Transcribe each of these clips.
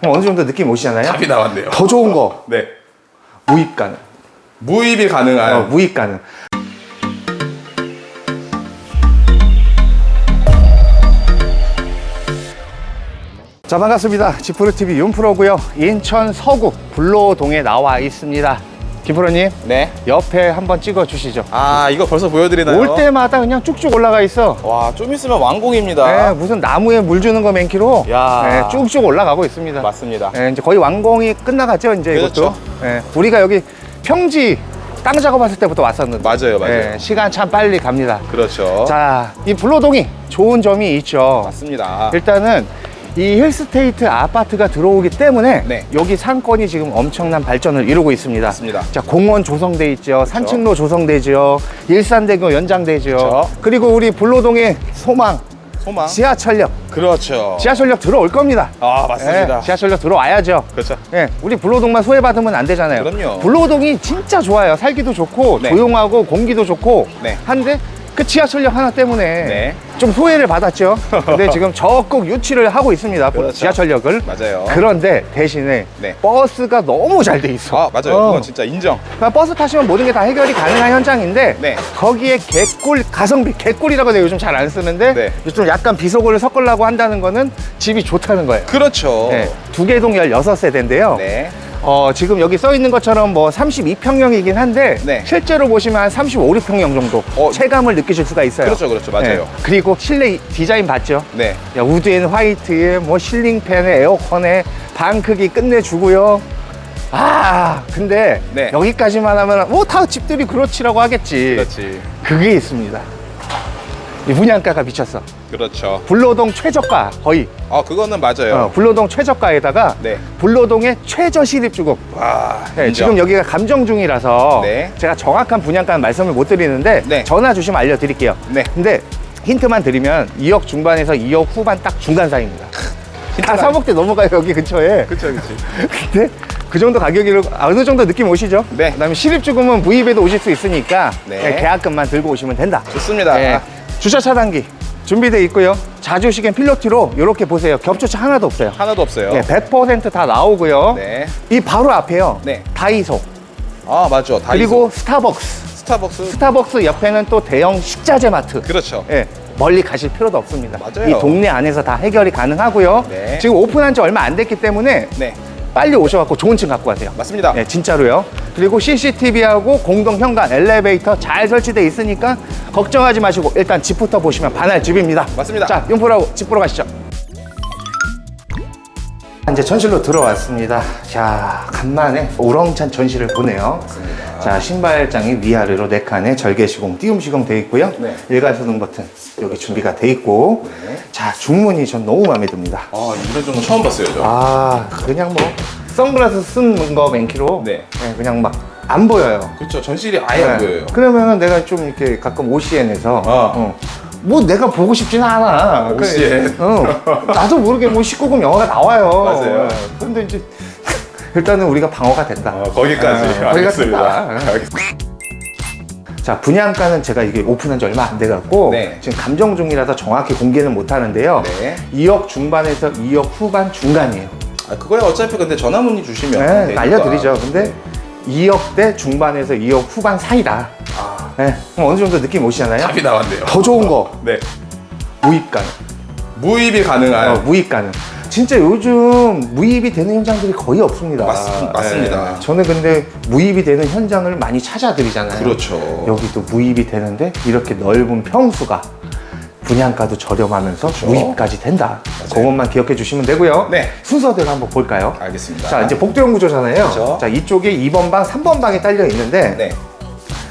그럼 어느 정도 느낌 오시잖아요? 답이 나왔네요. 더 좋은 거 네. 무입 가능. 무입이 가능한 어, 무입 가능. 자 반갑습니다. 지프로 TV 윤프로고요. 인천 서구 불로동에 나와 있습니다. 김프로님 네. 옆에 한번 찍어 주시죠. 아 이거 벌써 보여드리나요? 올 때마다 그냥 쭉쭉 올라가 있어. 와 좀 있으면 완공입니다. 네, 무슨 나무에 물 주는 거 맨키로 야. 네, 쭉쭉 올라가고 있습니다. 맞습니다. 네, 이제 거의 완공이 끝나갔죠, 이제 그렇죠. 이것도. 네, 우리가 여기 평지 땅 작업했을 때부터 왔었는데. 맞아요, 맞아요. 네, 시간 참 빨리 갑니다. 그렇죠. 자, 이 불로동이 좋은 점이 있죠. 맞습니다. 일단은 이 힐스테이트 아파트가 들어오기 때문에 네. 여기 상권이 지금 엄청난 발전을 이루고 있습니다. 맞습니다. 자, 공원 조성돼 있죠. 산책로 조성되죠. 일산대교 연장되죠. 그렇죠. 그리고 우리 불로동의 소망 소망. 지하철역, 그렇죠. 지하철역 들어올 겁니다. 아 맞습니다. 네, 지하철역 들어와야죠. 그렇죠. 예, 우리 불로동만 소외받으면 안 되잖아요. 그럼요. 불로동이 진짜 좋아요. 살기도 좋고 네. 조용하고 공기도 좋고 네. 한데 그 지하철역 하나 때문에 네. 좀 소외를 받았죠. 근데 지금 적극 유치를 하고 있습니다. 그렇죠. 지하철역을. 맞아요. 그런데 대신에 네. 버스가 너무 잘 돼 있어. 아 맞아요. 어. 그건 진짜 인정. 그러니까 버스 타시면 모든 게 다 해결이 가능한 현장인데 네. 거기에 개꿀 가성비 개꿀이라고 내가 요즘 잘 안 쓰는데 네. 좀 약간 비속어를 섞으려고 한다는 거는 집이 좋다는 거예요. 그렇죠. 네, 두개동 16세대인데요. 네. 어, 지금 여기 써 있는 것처럼 뭐 32평형이긴 한데 네. 실제로 보시면 한 35, 6평형 정도 어. 체감을 느끼실 수가 있어요. 그렇죠, 그렇죠. 맞아요. 네. 그리고 실내 디자인 봤죠? 네. 야, 우드앤 화이트에 뭐 실링팬에 에어컨에 방 크기 끝내주고요. 아, 근데 네. 여기까지만 하면 뭐 다 집들이 그렇지라고 하겠지. 그렇지. 그게 있습니다. 이 분양가가 미쳤어. 그렇죠. 불로동 최저가 거의 아 그거는 맞아요. 어, 불로동 최저가에다가 네. 불로동의 최저 시립 주공 와. 네, 인정. 지금 여기가 감정 중이라서 네. 제가 정확한 분양가는 말씀을 못 드리는데 네. 전화 주시면 알려드릴게요. 네. 근데 힌트만 드리면 2억 중반에서 2억 후반 딱 중간 사이입니다. 다 힌트만- 3억대 넘어가요 여기 근처에. 그쵸 그치. 근데 그 정도 가격이로 어느 정도 느낌 오시죠? 네. 그다음에 시립 주금은 무입에도 오실 수 있으니까 네. 네, 계약금만 들고 오시면 된다. 좋습니다. 네. 주차 차단기 준비되어 있고요. 자주식엔 필로티로 이렇게 보세요. 겹조차 하나도 없어요. 하나도 없어요. 네, 100%다 나오고요. 네. 이 바로 앞에요. 네. 다이소. 아 맞죠. 다이소. 그리고 스타벅스. 스타벅스. 스타벅스 옆에는 또 대형 식자재 마트. 그렇죠. 예, 멀리 가실 필요도 없습니다. 맞아요. 이 동네 안에서 다 해결이 가능하고요. 네. 지금 오픈한 지 얼마 안 됐기 때문에 네. 빨리 오셔갖고 좋은 층 갖고 가세요. 맞습니다. 네, 진짜로요. 그리고 CCTV하고 공동 현관 엘리베이터 잘 설치돼 있으니까 걱정하지 마시고 일단 집부터 보시면 반할 집입니다. 맞습니다. 자, 윤포라고 집 보러 가시죠. 이제 전실로 들어왔습니다. 자, 간만에 우렁찬 전실을 보네요. 자, 신발장이 위아래로 네 칸에 절개 시공, 띄움 시공 돼 있고요. 네. 일괄 소등 버튼 여기 준비가 돼 있고. 네. 자, 중문이 전 너무 마음에 듭니다. 아 이런 정도 처음 봤어요 저. 아, 그냥 뭐 선글라스 쓴 거 맨키로 네. 그냥 막 안 보여요. 그렇죠. 전실이 아예 안 네. 보여요. 그러면은 내가 좀 이렇게 가끔 OCN에서 아. 뭐 내가 보고 싶진 않아. OCN. 그, 어, 나도 모르게 뭐 19금 영화가 나와요. 맞아요. 네. 근데 이제 일단은 우리가 방어가 된다. 아, 거기까지. 네, 거기가 알겠습니다. 자 분양가는 제가 이게 오픈한 지 얼마 안 돼갖고 네. 지금 감정 중이라서 정확히 공개는 못 하는데요. 네. 2억 중반에서 2억 후반 중간이에요. 아, 그거야 어차피 근데 전화 문의 주시면 네, 되니까. 알려드리죠. 근데 2억대 중반에서 2억 후반 사이다. 아, 네, 그럼 어느 정도 느낌 오시잖아요. 답이 나왔네요. 더 좋은 거 네. 무입 가능. 무입이 가능한. 어, 무입 가능. 진짜 요즘 무입이 되는 현장들이 거의 없습니다. 맞습- 맞습니다. 네. 저는 근데 무입이 되는 현장을 많이 찾아드리잖아요. 그렇죠. 여기도 무입이 되는데 이렇게 넓은 평수가 분양가도 저렴하면서 무입까지 된다. 그것만 기억해 주시면 되고요. 네. 순서대로 한번 볼까요? 알겠습니다. 자, 이제 복도형 구조잖아요. 그렇죠. 자, 이쪽에 2번 방, 3번 방이 딸려 있는데 네.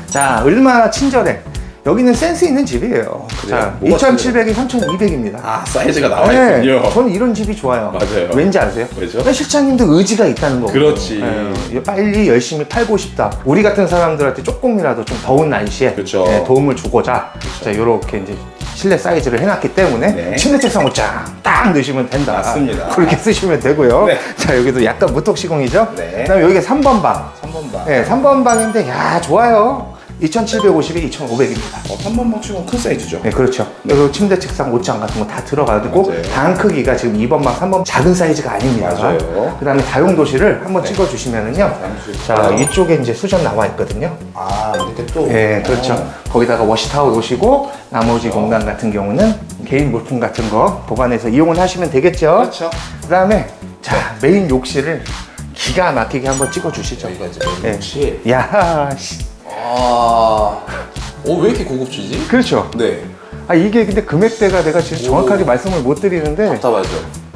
자, 얼마나 친절해. 여기는 센스 있는 집이에요. 그래요? 자, 뭐가 2,700이 3,200입니다. 아 사이즈가 나와 있군요. 저는 이런 집이 좋아요. 맞아요. 왠지 아세요? 왜죠? 네, 실장님도 의지가 있다는 거고. 그렇지. 빨리 열심히 팔고 싶다. 우리 같은 사람들한테 조금이라도 좀 더운 날씨에 그렇죠. 네, 도움을 주고자 자, 이렇게 이제 실내 사이즈를 해놨기 때문에 네. 침대 책상 옷장 딱 넣으시면 된다. 맞습니다. 그렇게 쓰시면 되고요. 네. 자, 여기도 약간 무턱 시공이죠? 네. 그다음에 여기가 3번 방. 3번 방. 네, 3번 방인데 야 좋아요. 2,750에 2,500입니다. 어, 3번방 치고 큰 사이즈죠. 네, 그렇죠. 그리고 침대, 책상, 옷장 같은 거 다 들어가고 맞아요. 방 크기가 지금 2번방, 3번 작은 사이즈가 아닙니다. 맞아요. 그다음에 다용도실을 한번 네. 찍어 주시면은요. 다용도실 자, 있고요. 이쪽에 이제 수전 나와 있거든요. 아, 이렇게 또. 네, 그렇죠. 어. 거기다가 워시타워 놓으시고 나머지 공간 같은 경우는 개인 물품 같은 거 보관해서 이용을 하시면 되겠죠. 그렇죠. 그다음에 자 메인 욕실을 기가 막히게 한번 찍어 주시죠. 저희가 이제 네. 혹시. 야, 씨. 아. 어, 왜 이렇게 고급지지? 그렇죠. 네. 아 이게 근데 금액대가 내가 지금 정확하게 말씀을 못 드리는데 답답하죠.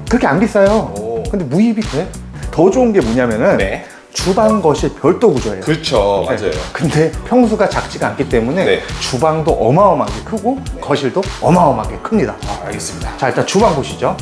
그렇게 안 비싸요. 오. 근데 무입이 돼. 더 좋은 게 뭐냐면은 네. 주방 거실 별도 구조예요. 그렇죠. 맞아요. 근데 평수가 작지가 않기 때문에 네. 주방도 어마어마하게 크고 거실도 어마어마하게 큽니다. 아, 알겠습니다. 자 일단 주방 보시죠.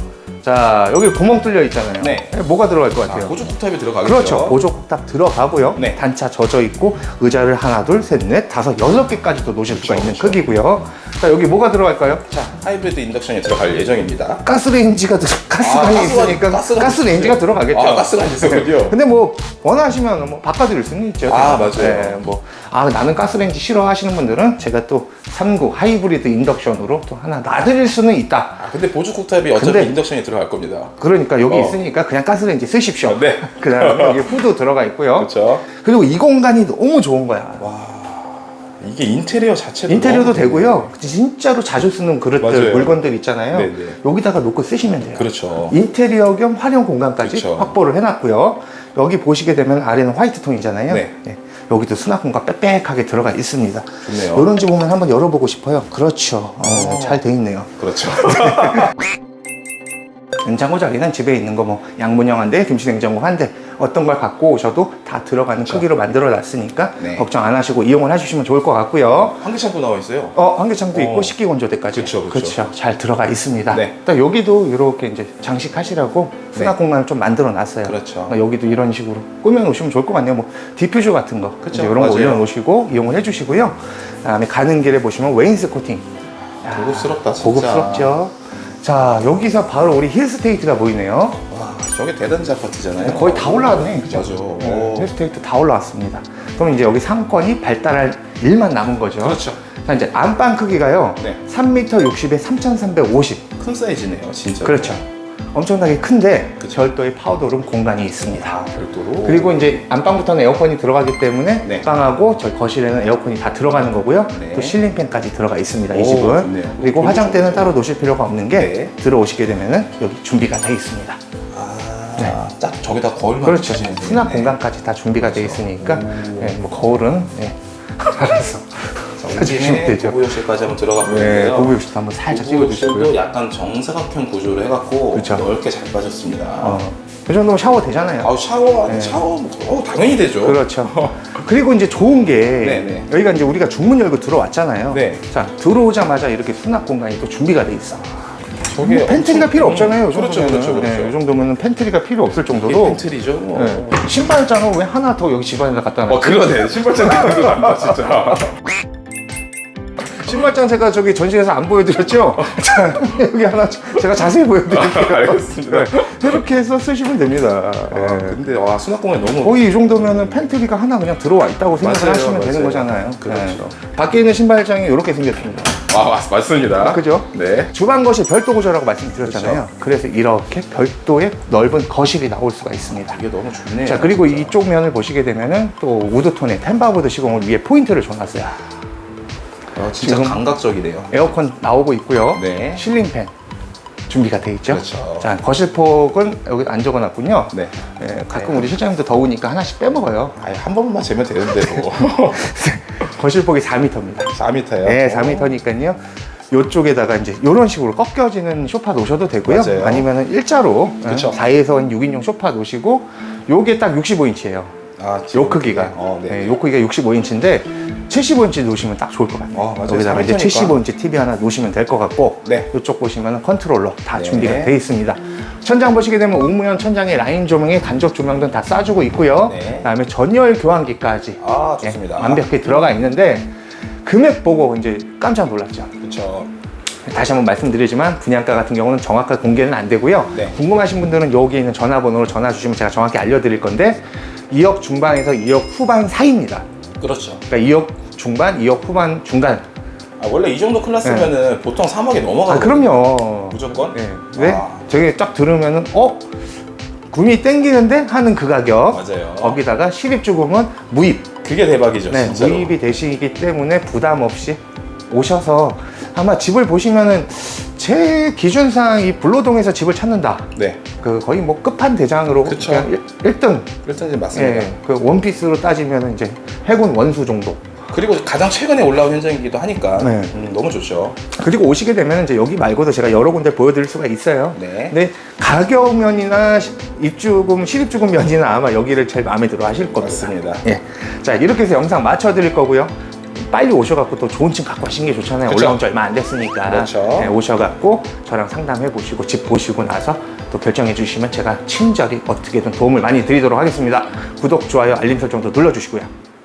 자 여기 구멍 뚫려 있잖아요. 네. 뭐가 들어갈 것 아, 같아요? 고조 쿡탑이 들어가겠죠. 그렇죠. 보조 쿡탑 들어가고요. 네. 단차 젖어 있고 의자를 하나, 둘, 셋, 넷, 다섯, 여섯 개까지도 놓으실 수가 그렇죠, 있는 그렇죠. 크기고요. 자 여기 뭐가 들어갈까요? 자, 하이브리드 인덕션이 들어갈 예정입니다. 가스레인지가 들- 가스관이 가스관이- 있으니까 가스관이 가스레인지가. 들어가겠죠. 아, 가스관이 있었군요. 근데 뭐 원하시면 뭐 바꿔드릴 수는 있죠. 아. 맞아요. 뭐, 아, 나는 가스레인지 싫어하시는 분들은 제가 또 3구 하이브리드 인덕션으로 또 하나 놔드릴 수는 있다. 아, 근데 보조 쿡탑이 어차피 근데- 인덕션이 들어 갈 겁니다. 그러니까 여기 어. 있으니까 그냥 가스레인지 쓰십시오. 네. 그 다음에 여기 후드 들어가 있고요. 그렇죠. 그리고 이 공간이 너무 좋은 거야. 이게 인테리어 자체도 인테리어도 너무 되고요. 진짜로 자주 쓰는 그릇들, 맞아요. 물건들 있잖아요. 네네. 여기다가 놓고 쓰시면 돼요. 그렇죠. 인테리어 겸 활용 공간까지 그쵸. 확보를 해놨고요. 여기 보시게 되면 아래는 화이트 톤이잖아요. 네. 예. 여기도 수납 공간 빽빽하게 들어가 있습니다. 좋네요. 이런 집 보면 한번 열어보고 싶어요. 그렇죠. 어, 잘돼 있네요. 그렇죠. 냉장고 자리는 집에 있는 거 뭐 양문형 한 대, 김치 냉장고 한 대, 어떤 걸 갖고 오셔도 다 들어가는 크기로 만들어 놨으니까 네. 걱정 안 하시고 이용을 하시면 좋을 것 같고요. 환기창도 나와 있어요. 어, 환기창도 어. 있고 식기 건조대까지. 그쵸, 그쵸. 그쵸. 잘 들어가 있습니다. 네. 또 여기도 이렇게 이제 장식하시라고 수납 공간을 좀 만들어 놨어요. 그렇죠. 어, 여기도 이런 식으로 꾸며 놓으시면 좋을 것 같네요. 뭐 디퓨저 같은 거. 이제 이런 거 맞아요. 올려 놓으시고 이용을 해 주시고요. 그다음에 가는 길에 보시면 웨인스 코팅. 야, 고급스럽다, 진짜. 고급스럽죠. 자, 여기서 바로 우리 힐스테이트가 보이네요. 와, 저게 대단지 아파트잖아요. 거의 다 올라왔네. 그죠? 맞아. 네, 오. 힐스테이트 다 올라왔습니다. 그럼 이제 여기 상권이 발달할 일만 남은 거죠. 그렇죠. 자, 이제 안방 크기가요. 네. 3m 60에 3,350. 큰 사이즈네요, 진짜. 그렇죠. 엄청나게 큰데 그쵸. 별도의 파우더룸 공간이 있습니다. 아, 별도로. 그리고 이제 안방부터는 에어컨이 들어가기 때문에 네. 방하고 저희 거실에는 에어컨이 다 들어가는 거고요. 네. 또 실링팬까지 들어가 있습니다. 이 오, 집은. 좋네요. 그리고 화장대는 좋죠. 따로 놓으실 필요가 없는 게 네. 들어오시게 되면은 여기 준비가 돼 있습니다. 아, 딱 저기다 거울만 그렇죠. 수납 공간까지 다 준비가 돼 있으니까 오. 예, 뭐 거울은 예. 알아서 우리는 되죠. 부부욕실까지 한번 들어가 네, 보는데요. 부부욕실도 한번 살짝 찍어주시고요. 약간 정사각형 구조를 해갖고 그쵸. 넓게 잘 빠졌습니다. 어, 이 정도면 샤워 되잖아요. 아우 샤워 네. 샤워 뭐, 어, 당연히 되죠. 그렇죠. 그리고 이제 좋은 게 네네. 여기가 이제 우리가 중문 열고 들어왔잖아요. 네. 자 들어오자마자 이렇게 수납 공간이 또 준비가 돼 있어. 저게 뭐 팬트리가 필요 없잖아요. 이 그렇죠. 그렇죠, 그렇죠. 네, 이 정도면 팬트리가 필요 없을 정도로. 팬트리죠. 네. 신발장은 왜 하나 더 여기 집안에다 갖다 놨지? 어 그러네 신발장 난다 진짜. 신발장 제가 저기 전시회에서 안 보여드렸죠? 자, 여기 하나 제가 자세히 보여드릴게요. 알겠습니다. 네, 이렇게 해서 쓰시면 됩니다. 아, 네. 근데 와 수납 공간이 너무 거의 이 정도면은 팬트리가 하나 그냥 들어와 있다고 생각을 맞아요, 하시면 되는 맞아요. 거잖아요. 그렇죠. 네. 밖에 있는 신발장이 이렇게 생겼습니다. 아 맞, 맞습니다. 그죠? 네. 주방 거실 별도 구조라고 말씀드렸잖아요. 그래서 이렇게 별도의 넓은 거실이 나올 수가 있습니다. 이게 너무 좋네요. 자 그리고 진짜. 이쪽 면을 보시게 되면은 또 우드톤의 템바보드 시공을 위에 포인트를 줘놨어요. 아, 진짜 지금- 감각적이네요. 에어컨 나오고 있고요. 네. 실링팬 준비가 돼 있죠. 그렇죠. 자 거실 폭은 여기 안 적어 놨군요. 네. 예, 가끔 우리 실장님도 더우니까 하나씩 빼먹어요. 아니 한 번만 재면 되는데 뭐. 거실 폭이 4m입니다. 4m예요. 네, 4m니까요. 요쪽에다가 이제 이런 식으로 꺾여지는 소파 놓으셔도 되고요. 맞아요. 아니면은 일자로 그쵸. 4에서 6인용 소파 놓으시고 요게 딱 65인치예요. 아, 요 크기가. 어, 네. 네, 요 크기가 65인치인데 75인치 놓으시면 딱 좋을 것 같아요. 어, 맞아요. 여기다가 이제 3인치니까. 75인치 TV 하나 놓으시면 될 것 같고 네. 이쪽 보시면 컨트롤러 다 네. 준비가 돼 있습니다. 천장 보시게 되면 우무형 천장에 라인 조명에 간접 조명 등다 쏴주고 있고요. 네. 그다음에 전열 교환기까지 아 예, 좋습니다. 완벽히 들어가 있는데 금액 보고 이제 깜짝 놀랐죠. 그렇죠. 다시 한번 말씀드리지만 분양가 같은 경우는 정확하게 공개는 안 되고요. 네. 궁금하신 분들은 여기 있는 전화번호로 전화 주시면 제가 정확히 알려드릴 건데 2억 중반에서 2억 후반 사이입니다. 그렇죠. 그러니까 2억 중반, 2억 후반 중간. 아, 원래 이 정도 클래스면은 보통 3억이 넘어가거든요. 아, 그럼요. 무조건? 네. 왜? 아. 저게 딱 들으면은, 어? 구미 땡기는데? 하는 그 가격. 맞아요. 거기다가 실입주금은 무입. 그게 대박이죠, 네, 진짜로. 무입이 되시기 때문에 부담 없이 오셔서 아마 집을 보시면은 제 기준상 이 불로동에서 집을 찾는다. 네. 그 거의 뭐 끝판 대장으로 그쵸. 그냥 1, 등 일단 맞습니다. 예, 그 원피스로 따지면 이제 해군 원수 정도. 그리고 가장 최근에 올라온 현장이기도 하니까 네. 음, 너무 좋죠. 그리고 오시게 되면 이제 여기 말고도 제가 여러 군데 보여드릴 수가 있어요. 네. 근데 가격 면이나 시- 입주금, 실입주금 면이나 아마 여기를 제일 마음에 들어 하실 겁니다. 맞습니다. 예. 자, 이렇게 해서 영상 맞춰드릴 거고요. 빨리 오셔갖고 또 좋은 집 갖고 가시는 게 좋잖아요. 그쵸. 올라온 지 얼마 안 됐으니까. 그렇죠. 예, 오셔갖고 저랑 상담해 보시고 집 보시고 나서 또 결정해 주시면 제가 친절히 어떻게든 도움을 많이 드리도록 하겠습니다. 구독, 좋아요, 알림 설정도 눌러주시고요.